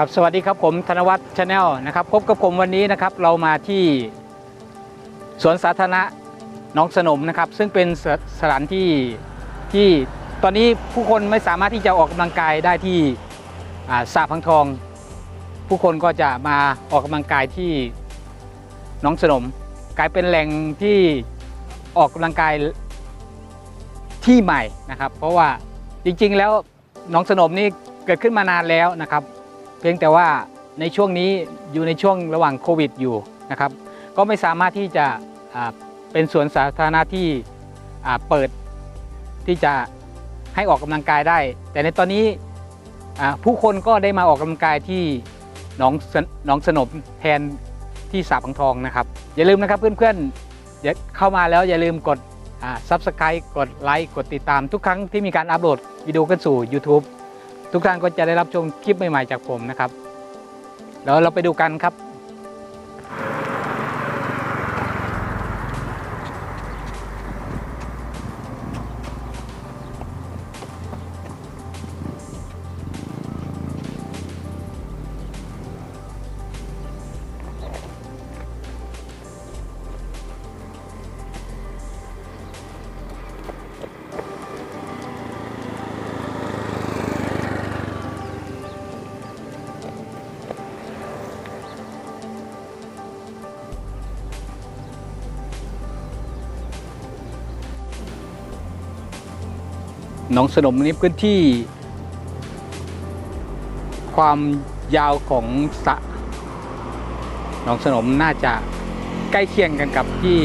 ครับสวัสดีครับผมธนวัฒน์ชาแนลนะครับพบกับผมวันนี้นะครับเรามาที่สวนสาธารณะหนองสนมนะครับ ซึ่งเป็นสถานที่ที่ตอนนี้ผู้คนไม่สามารถที่จะออกกำลังกายได้ที่อ่าพังทอง ผู้คนก็จะมาออกกำลังกายที่หนองสนม กลายเป็นแหล่งที่ออกกำลังกายที่ใหม่นะครับ เพราะว่าจริงๆแล้วหนองสนมนี่เกิดขึ้นมานานแล้วนะครับ พียงแต่ว่าในช่วงนี้อยู่ในช่วงระหว่างโควิดอยู่นะครับ ก็ไม่สามารถที่จะเป็นสวนสาธารณะที่เปิดที่จะให้ออกกำลังกายได้ แต่ในตอนนี้ผู้คนก็ได้มาออกกำลังกายที่หนองหนองสนมแทนที่สาพังทองนะครับ อย่าลืมนะครับเพื่อนๆอย่าเข้ามาแล้วอย่าลืมกดซับสไครต์กดไลค์กดติดตามทุกครั้งที่มีการอัปโหลดวิดีโอขึ้นสู่ YouTube ทุกท่านก็จะได้รับชมคลิปใหม่ๆจากผมนะครับ แล้วเราไปดูกันครับ หนองสนมนี้พื้นที่ ความยาวของสะหนองสนมน่าจะใกล้เคียงกันกับที่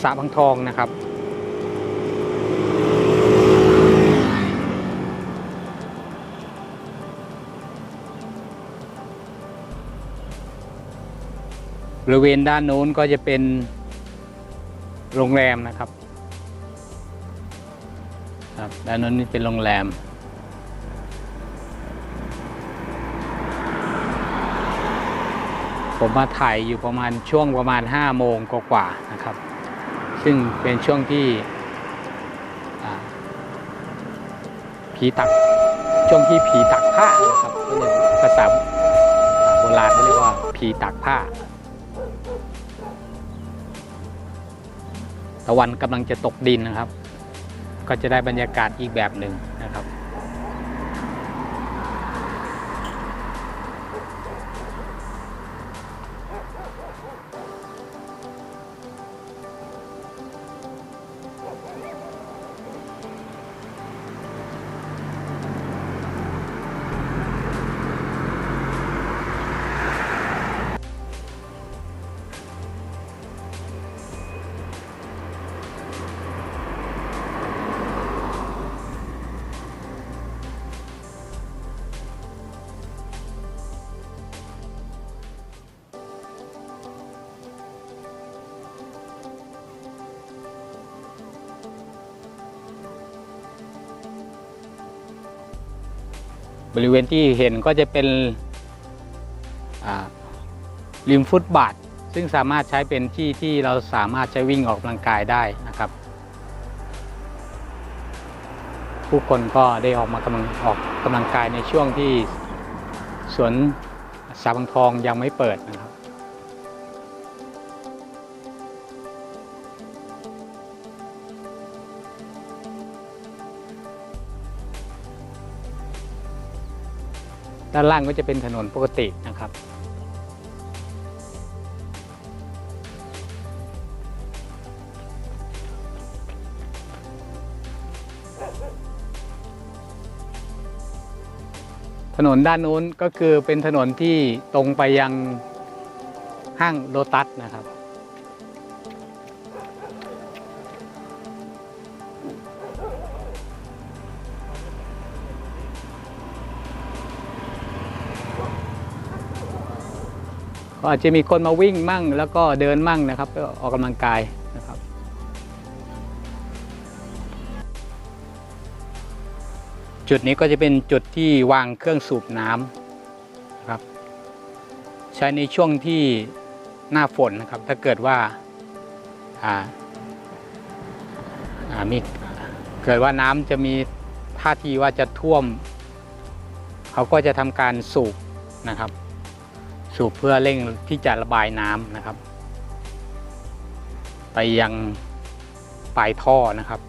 สระพังทองนะครับ บริเวณด้านโน้นก็จะเป็นโรงแรมนะครับ ครับด้านนั้นนี่เป็นโรงแรม ผมมาถ่ายอยู่ประมาณช่วงประมาณ 5 โมงกว่าๆนะครับ ซึ่งเป็นช่วงที่ผีตักช่วงที่ผีตักผ้านะครับก็เรียภาษาโบราณเขาเรียกว่าผีตักผ้าตะวันกำลังจะตกดินนะครับ ก็จะได้บรรยากาศอีกแบบหนึ่ง บริเวณที่เห็นก็จะเป็นริมฟุตบาท ซึ่งสามารถใช้เป็นที่ที่เราสามารถใช้วิ่งออกกำลังกายได้นะครับ ผู้คนก็ได้ออกมากำลังออกกำลังกายในช่วงที่สวนสาบังทองยังไม่เปิดนะครับ ด้านล่างก็จะเป็นถนนปกตินะครับ ถนนด้านนู้นก็คือเป็นถนนที่ตรงไปยังห้างโลตัสนะครับ ก็อาจจะมีคนมาวิ่งมั่ง แล้วก็เดินมั่งนะครับเพื่อออกกำลังกายนะครับ จุดนี้ก็จะเป็นจุดที่วางเครื่องสูบน้ำนะครับ ใช้ในช่วงที่หน้าฝนนะครับ ถ้าเกิดว่า,าามีเกิดว่าน้ำจะมีท่าทีว่าจะท่วม เขาก็จะทำการสูบนะครับ สูบเพื่อเร่งที่จะระบายน้ำนะครับ ไปยังปลายท่อนะครับ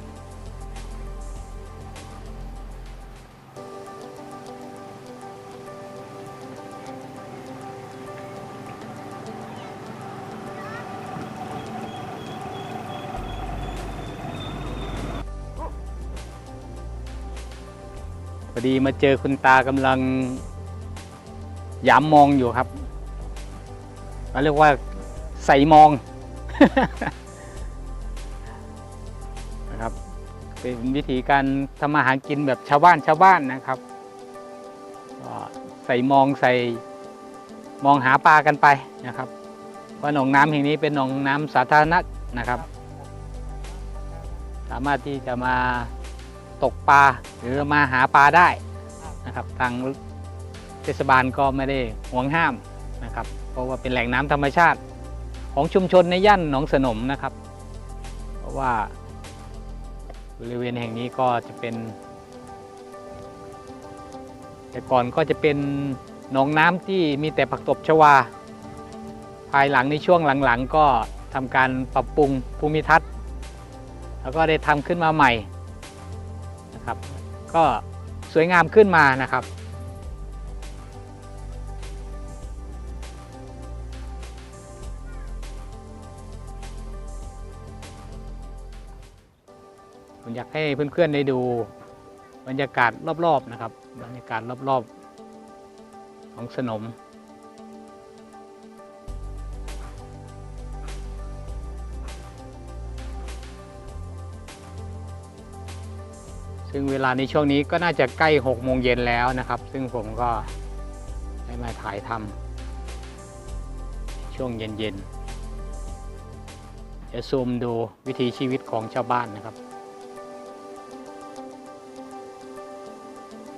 พอดีมาเจอคุณตากำลังย้ำมองอยู่ครับ เขาเรียกว่าใส่มองนะครับ เป็นวิธีการทำมาหากินแบบชาวบ้านชาวบ้านนะครับใส่มองใส่มองหาปลากันไปนะครับว่าหนองน้ำแห่งนี้เป็นหนองน้ำสาธารณะนะครับ สามารถที่จะมาตกปลาหรือมาหาปลาได้นะครับ ทางเทศบาลก็ไม่ได้ห่วงห้าม นะครับ เพราะว่าเป็นแหล่งน้ำธรรมชาติของชุมชนในย่านหนองสนมนะครับ เพราะว่าบริเวณแห่งนี้ก็จะเป็น แต่ก่อนก็จะเป็นหนองน้ำที่มีแต่ผักตบชวา ภายหลังในช่วงหลังๆ ก็ทำการปรับปรุงภูมิทัศน์ แล้วก็ได้ทำขึ้นมาใหม่นะครับ ก็สวยงามขึ้นมานะครับ อยากให้เพื่อนๆได้ดูบรรยากาศรอบๆนะครับ บรรยากาศรอบๆของสนมซึ่งเวลาในช่วงนี้ก็น่าจะใกล้6โมงเย็นแล้วนะครับ ซึ่งผมก็ได้มาถ่ายทำช่วงเย็นๆจะซูมดูวิถีชีวิตของชาวบ้านนะครับ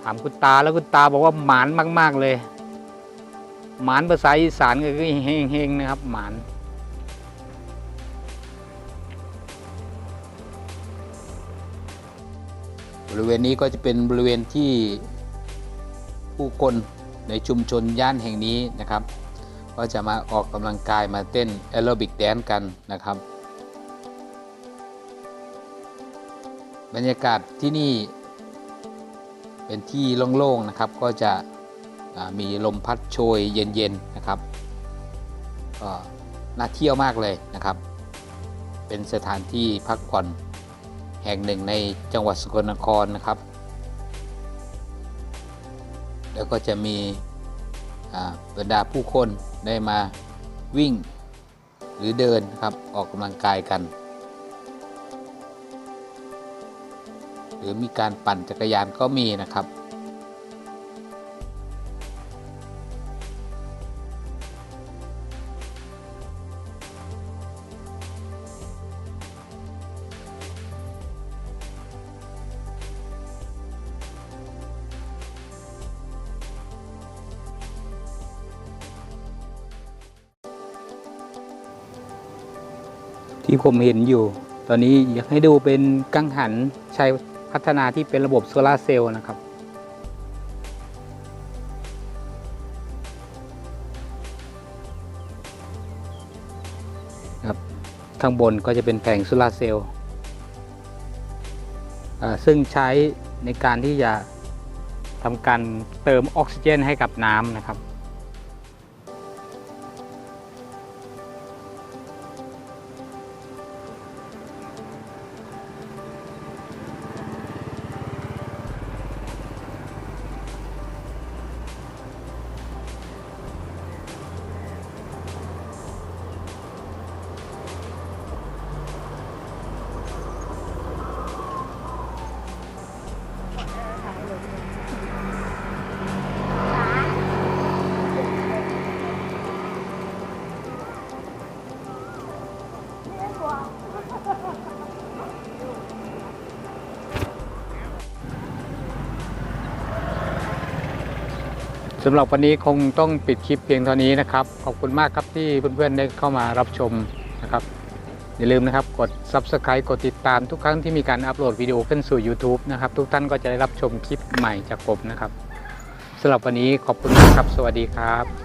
ถามคุณตาแล้วคุณตาบอกว่าหมานมาก ๆเลย หมานภาษาอีสานก็คือเฮงๆนะครับ หมานบริเวณนี้ก็จะเป็นบริเวณที่ผู้คนในชุมชนย่านแห่งนี้นะครับ ก็จะมาออกกำลังกายมาเต้นแอโรบิกแดนกันนะครับ บรรยากาศที่นี่ เป็นที่โล่งๆนะครับ ก็จะมีลมพัดโชยเย็นๆนะครับก็น่าเที่ยวมากเลยนะครับ เป็นสถานที่พักผ่อนแห่งหนึ่งในจังหวัดสกลนครนะครับ แล้วก็จะมีบรรดาผู้คนได้มาวิ่งหรือเดินครับออกกำลังกายกัน รือมีการปั่นจักรยานก็มีนะครับที่ผมเห็นอยู่ ตอนนี้อยากให้ดูเป็นกังหันใช้ พัฒนาที่เป็นระบบโซลาเซลล์นะครับครับ ข้างบนก็จะเป็นแผงโซลาเซลล์อ่าซึ่งใช้ในการที่จะทำการเติมออกซิเจนให้กับน้ำนะครับ สำหรับวันนี้คงต้องปิดคลิปเพียงเท่านี้นะครับ ขอบคุณมากครับที่เพื่อนๆได้เข้ามารับชมนะครับ อย่าลืมนะครับกด Subscribe กดติดตามทุกครั้งที่มีการอัปโหลดวิดีโอขึ้นสู่ YouTube นะครับ ทุกท่านก็จะได้รับชมคลิปใหม่จากผมนะครับสสำหรับวันนี้ขอบคุณมากครับ สวัสดีครับ